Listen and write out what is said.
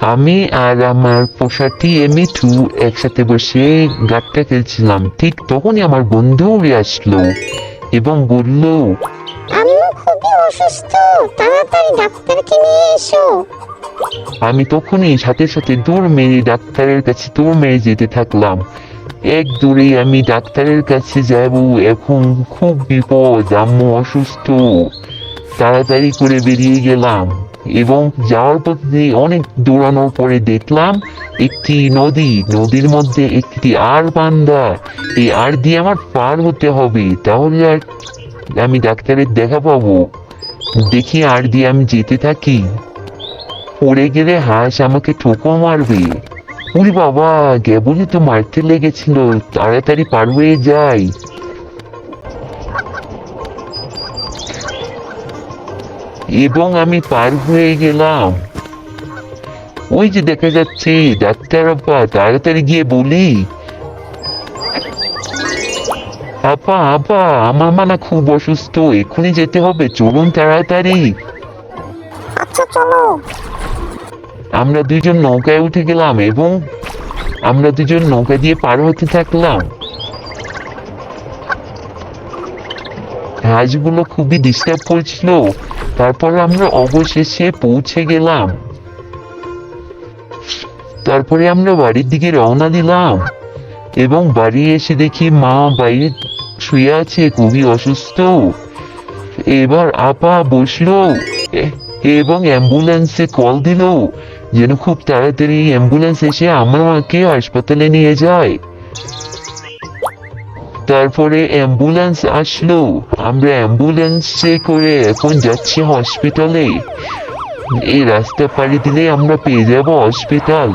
আমি আর আমার পোষাটি মিঠু একসাথে বসে গাটটা খেলছিলাম। ঠিক তখনই আমার বন্ধু উড়ে আসলো এবং বলল আম্মু খুবই অসুস্থ তাড়াতাড়ি ডাক্তারকে নিয়ে এসো। আমি তখনই সাথে সাথে দৌড় মেরে ডাক্তারের কাছে দৌড় মেরে যেতে থাকলাম। এক দৌড়ে আমি ডাক্তারের কাছে যাব এখন খুব বিপদ আম্মু অসুস্থ। তাড়াতাড়ি করে বেরিয়ে গেলাম এবং যাওয়ার পথে অনেক দৌড়ানোর পরে দেখলাম একটি নদী, নদীর মধ্যে একটি আর বান্দা এই আর দিয়ে আমার পার হতে হবে, তাহলে আর আমি ডাক্তারের দেখা পাবো। দেখি আর দিয়ে আমি যেতে থাকি। পড়ে গেলে হাঁস আমাকে ঠোকো মারবে। উরি বাবা কেবলই তো মারতে লেগেছিল, তাড়াতাড়ি পার হয়ে যাই। এবং আমি পার হয়ে গেলাম। ওই যে দেখা যাচ্ছে ডাক্তার আপা তাড়াতাড়ি গিয়ে বলি। আপা আপা আমার মানা খুব অসুস্থ এক্ষুনি যেতে হবে চলুন তাড়াতাড়ি। আচ্ছা চলো। আমরা দুজন নৌকায় উঠে গেলাম এবং আমরা দুজন নৌকা দিয়ে পার হতে থাকলাম। হাঁসগুলো খুবই ডিস্টার্ব করছিল তারপর আমরা অবশেষে পৌঁছে গেলাম। তারপরে আমরা বাড়ির দিকে রওনা দিলাম এবং বাড়ি এসে দেখি মা বাইরে শুয়ে আছে, খুবই অসুস্থ। এবার আপা বসল এবং অ্যাম্বুলেন্সে কল দিল, যেন খুব তাড়াতাড়ি অ্যাম্বুলেন্স এসে আমার মাকে হাসপাতালে নিয়ে যায়। তারপরে অ্যাম্বুলেন্স আসলো। আমরা অ্যাম্বুলেন্সে করে এখন যাচ্ছি হসপিটালে এই রাস্তা পাড়ি দিলে আমরা পেয়ে যাব হসপিটাল